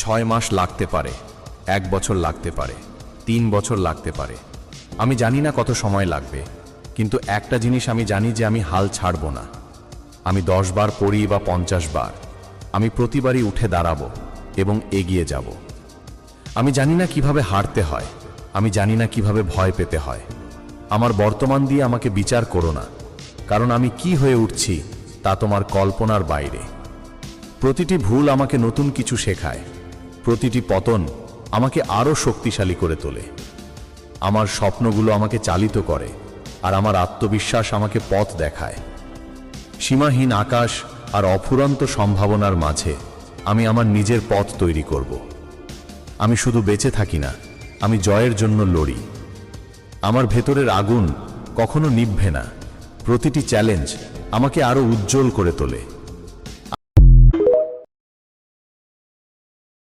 ছয় মাস লাগতে পারে, এক বছর লাগতে পারে, তিন বছর লাগতে পারে। আমি জানি না কত সময় লাগবে, কিন্তু একটা জিনিস আমি জানি যে আমি হাল ছাড়ব না। আমি দশ বার পড়ি বা পঞ্চাশ বার। আমি প্রতিবারই উঠে দাঁড়াবো এবং এগিয়ে যাব। আমি জানি না কীভাবে হারতে হয়, আমি জানি না কীভাবে ভয় পেতে হয়। আমার বর্তমান দিয়ে আমাকে বিচার করো না, কারণ আমি কি হয়ে উঠছি তা তোমার কল্পনার বাইরে। প্রতিটি ভুল আমাকে নতুন কিছু শেখায়। প্রতিটি পতন আমাকে আরও শক্তিশালী করে তোলে। আমার স্বপ্নগুলো আমাকে চালিত করে আর আমার আত্মবিশ্বাস আমাকে পথ দেখায়। সীমাহীন আকাশ আর অফুরন্ত সম্ভাবনার মাঝে আমি আমার নিজের পথ তৈরি করব। আমি শুধু বেঁচে থাকি না, আমি জয়ের জন্য লড়ি। আমার ভেতরের আগুন কখনো নিভবে না। প্রতিটি চ্যালেঞ্জ আমাকে আরও উজ্জ্বল করে তোলে।